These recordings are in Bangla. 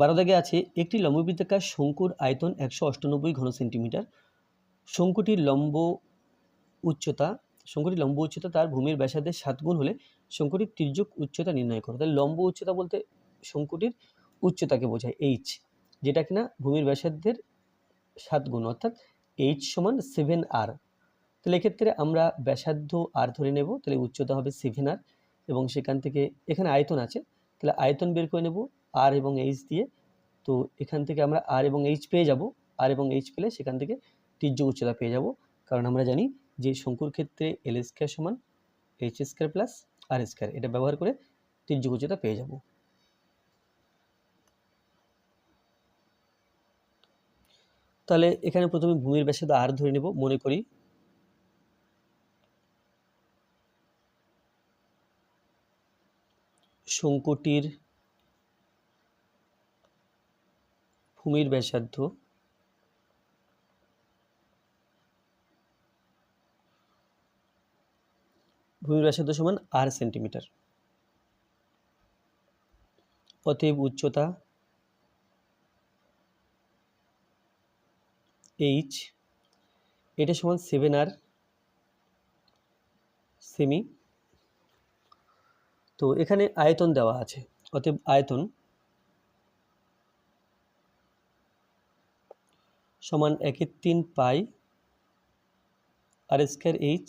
বারো দাগে আছে, একটি লম্ববৃত্তাকার শঙ্কুর আয়তন একশো অষ্টানব্বই ঘন সেন্টিমিটার। শঙ্কুটির লম্ব উচ্চতা, শঙ্কুটির লম্ব উচ্চতা তার ভূমির ব্যাসার্ধের সাত গুণ হলে শঙ্কুটির তির্যক উচ্চতা নির্ণয় করো। তাহলে লম্ব উচ্চতা বলতে শঙ্কুটির উচ্চতাকে বোঝায় এইচ যেটা কিনা ভূমির ব্যাসার্ধের সাত গুণ, অর্থাৎ এইচ সমান সেভেন আর তাহলে এক্ষেত্রে আমরা ব্যাসার্ধ আর ধরে নেব, তাহলে উচ্চতা হবে সেভেন আর এবং সেখান থেকে এখানে আয়তন আছে, তাহলে আয়তন বের করে নেব আর এবং এইচ দিয়ে, তো এখান থেকে আমরা আর এবং এইচ পেয়ে যাব। আর এবং এইচ পেলে সেখান থেকে তির্যক উচ্চতা পেয়ে যাব। কারণ আমরা জানি যে শঙ্কুর ক্ষেত্রে এল স্কোয়ার সমান H square plus R square এটা ব্যবহার করে তির্যক উচ্চতা পেয়ে যাব। তাহলে এখানে প্রথমে ভূমির ব্যাসার্ধ আর ধরে নেব, মনে করি। শঙ্কুটির ভূমির ব্যাসার্ধ। ভূমির ব্যাসার্ধ সমান আর সেন্টিমিটার অতএব উচ্চতা এইচ এটা সমান সেভেন আর সেমি তো এখানে আয়তন দেওয়া আছে, অতএব আয়তন সমান একের তিন পাই আর স্কোয়ার এইচ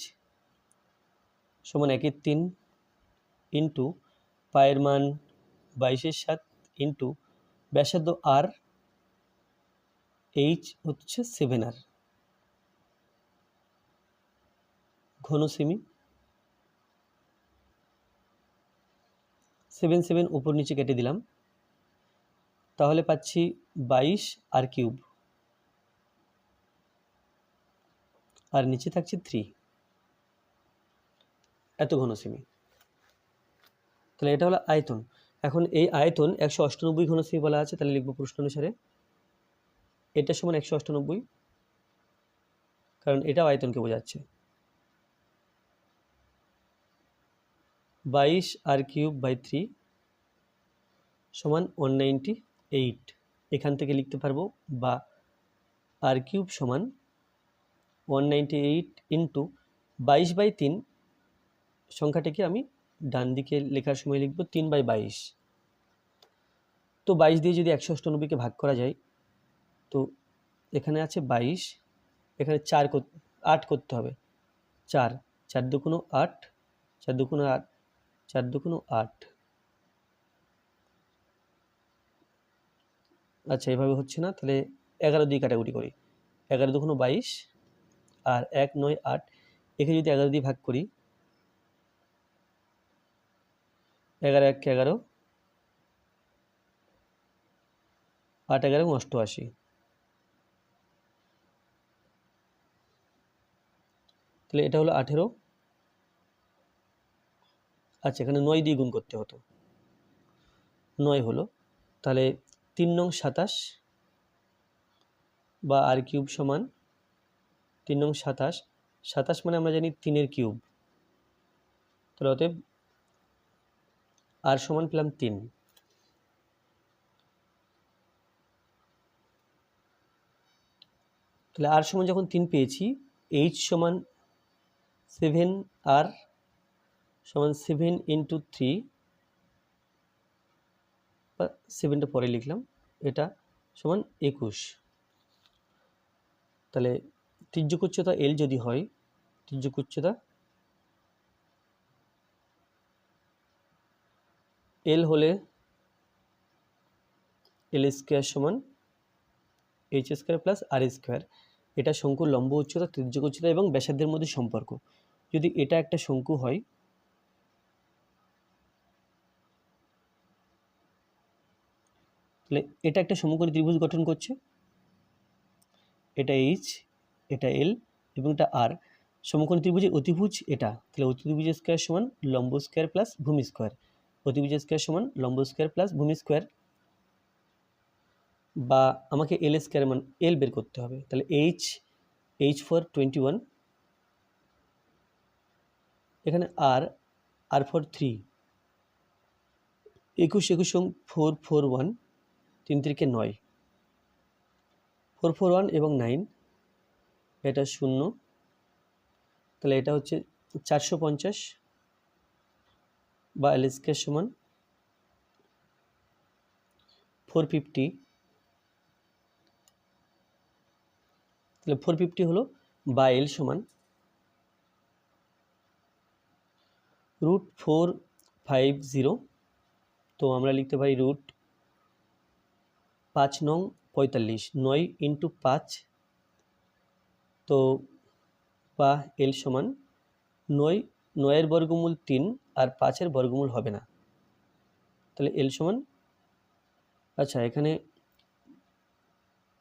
সমান একের তিন ইন্টু পায়ের মান বাইশের সাত ইন্টু ব্যাসার্ধ আর এইচ হচ্ছে সেভেন আর। ঘন সেমি সেভেন সেভেন উপর নিচে কেটে দিলাম। তাহলে পাচ্ছি বাইশ আর কিউব। আর নিচে থাকছে থ্রি এত ঘন সেমি তাহলে এটা হলো আয়তন। এখন এই আয়তন একশো অষ্টানব্বই ঘন সেমি বলা আছে, তাহলে লিখব প্রশ্ন অনুসারে। এটা সমান একশো অষ্টানব্বই, কারণ এটাও আয়তনকে বোঝাচ্ছে। বাইশ আর কিউব বাই থ্রি সমান ওয়ান এইট এখান থেকে লিখতে পারব বা আর কিউব সমান ওয়ান নাইনটি এইট ইন্টু বাইশ বাই তিন সংখ্যাটাকে আমি ডান দিকে লেখার সময় লিখব তিন বাই বাইশ। তো বাইশ দিয়ে যদি একশো অষ্টানব্বইকে ভাগ করা যায়, তো এখানে আছে বাইশ, এখানে চার আট করতে হবে। চার চার দুগুণ আট, চার দুগুণ আট, চার দুগুণ আট। আচ্ছা এভাবে হচ্ছে না, তাহলে এগারো দিয়ে কাটাকুটি করি। এগারো দুগুণ বাইশ আর এক নয় আট, একে যদি এগারো দিয়ে ভাগ করি, এগারো, এক, এগারো, আট, এগারো অষ্টআশি। তাহলে এটা হলো আঠেরো। আচ্ছা এখানে নয় দিয়ে গুণ করতে হতো। নয় হলো, তাহলে তিন নং সাতাশ বা আর কিউব সমান তিন নং সাতাশ। সাতাশ মানে আমরা জানি তিনের কিউব। তাহলে অতএব আর সমান পেলাম তিন। তাহলে আর সমান যখন তিন পেয়েছি, এইচ সমান সেভেন আর সমান সেভেন ইন্টু থ্রি, বা সেভেনটা পরে লিখলাম, এটা সমান একুশ। তাহলে তির্যক উচ্চতা এল যদি হয় তির্যক উচ্চতা এল হলে এল স্কোয়ার সমান H square plus R square এটা শঙ্কুর লম্ব উচ্চতা তির্যক উচ্চতা এবং ব্যাসার্ধের মধ্যে সম্পর্ক। যদি এটা একটা শঙ্কু হয়, তাহলে এটা একটা সমকোণী ত্রিভুজ গঠন করছে। এটা এইচ এটা এল এবং এটা আর সমকোণ ত্রিভুজের অতিভুজ এটা। তাহলে অতিভুজ স্কোয়ার সমান লম্ব স্কোয়ার প্লাস ভূমি স্কোয়ার অতিভুজ স্কোয়ার সমান লম্ব স্কোয়ার প্লাস ভূমি স্কোয়ার বা আমাকে এল স্কোয়ার মান এল বের করতে হবে। তাহলে H H for twenty one এখানে আর আর ফর থ্রি একুশ একুশ ফোর ফোর ওয়ান তিন তিরিকে নয়। ফোর ফোর ওয়ান এবং নাইন এটা শূন্য। তাহলে এটা হচ্ছে চারশো পঞ্চাশ বা এল স্কোয়ার সমান ফোর ফিফটি তাহলে ফোর ফিফটি হলো বা এল সমান রুট ফোর ফাইভ জিরো তো আমরা লিখতে পারি রুট পাঁচ নং পঁয়তাল্লিশ, নয় ইন্টু পাঁচ তো বা এল সমান নয়, নয়ের বর্গমূল তিন আর পাঁচের বর্গমূল হবে না। তাহলে এল সমান আচ্ছা এখানে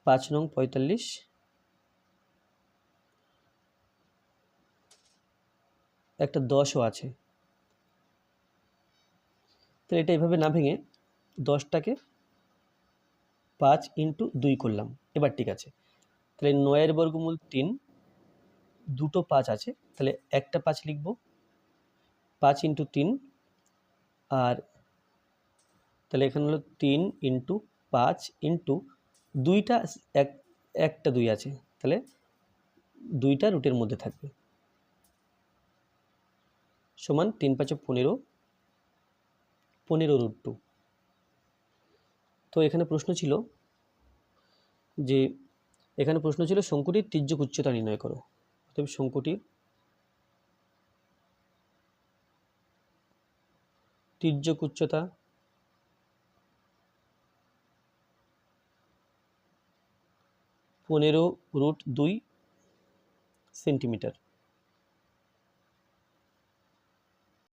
পাঁচ নং পঁয়তাল্লিশ। একটা দশও আছে। তাহলে এটা এভাবে না ভেঙে দশটাকে পাঁচ ইন্টু দুই করলাম। এবার ঠিক আছে। তাহলে নয়ের বর্গমূল তিন, দুটো পাঁচ আছে, তাহলে একটা পাঁচ লিখব। পাঁচ ইন্টু তিন, আর তাহলে এখানে হলো তিন ইন্টু পাঁচ ইন্টু দুইটা, এক, একটা দুই আছে, তাহলে দুইটা রুটের মধ্যে থাকবে। সমান তিন পাঁচে পনেরো পনেরো রুট টু। তো এখানে প্রশ্ন ছিল যে এখানে প্রশ্ন ছিল শঙ্কুটির তির্যক উচ্চতা নির্ণয় করো। অতএব শঙ্কুটির তির্যক উচ্চতা পনেরো রুট দুই সেন্টিমিটার।